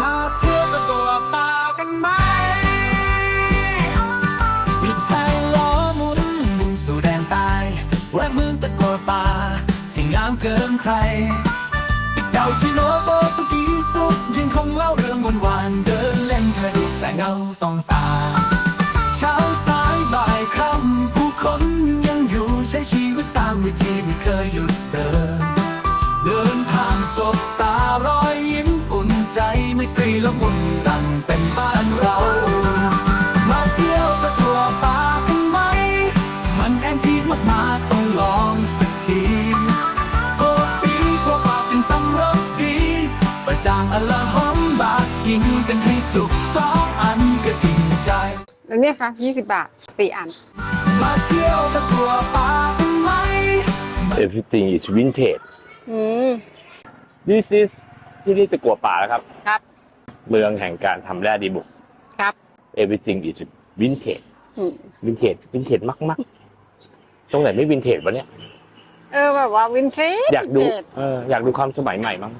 มาเที่ยวกันตัวเปล่ากันไหมพริกไทยล้อหมุนมุ่งสู่แดงตายแวะมืองตะกัวป่าสิ่งามเกินใครติดเดาชิโนโปตุกีสุดยังคงเล่าเรื่องวันวานเดินเล่นทะเลแสงเงาต้องตาเช้าสายบ่ายค่ำผู้คนยังอยู่ใช้ชีวิตตามวิธีไม่เคยหยุดเดิน ไม่ตรีละมุนดังเป็นบ้านเรา มาเที่ยวตะกัวป่ากันไหม มันแอนทีมากมาต้องลองสักทีโกปีกว่าปากเป็นสำรับดีประจางอละหอมบากกินกันให้จุกสองอันก็อิ่มใจ แล้วเนี่ยค่ะ20 บาทสี่อัน มาเที่ยวตะกัวป่ากันไหม everything is vintage อืม this is ที่นี่ตะกัวป่าแล้วครับ ครับ เมืองแห่งการทำแร่ดีบุก ครับ everything is vintage อืม vintage vintage มากมากๆ ตรงไหนไม่ vintage วะเนี่ย เออแบบว่าวินเทจอยากดู เอออยากดูความสมัยใหม่มั้ง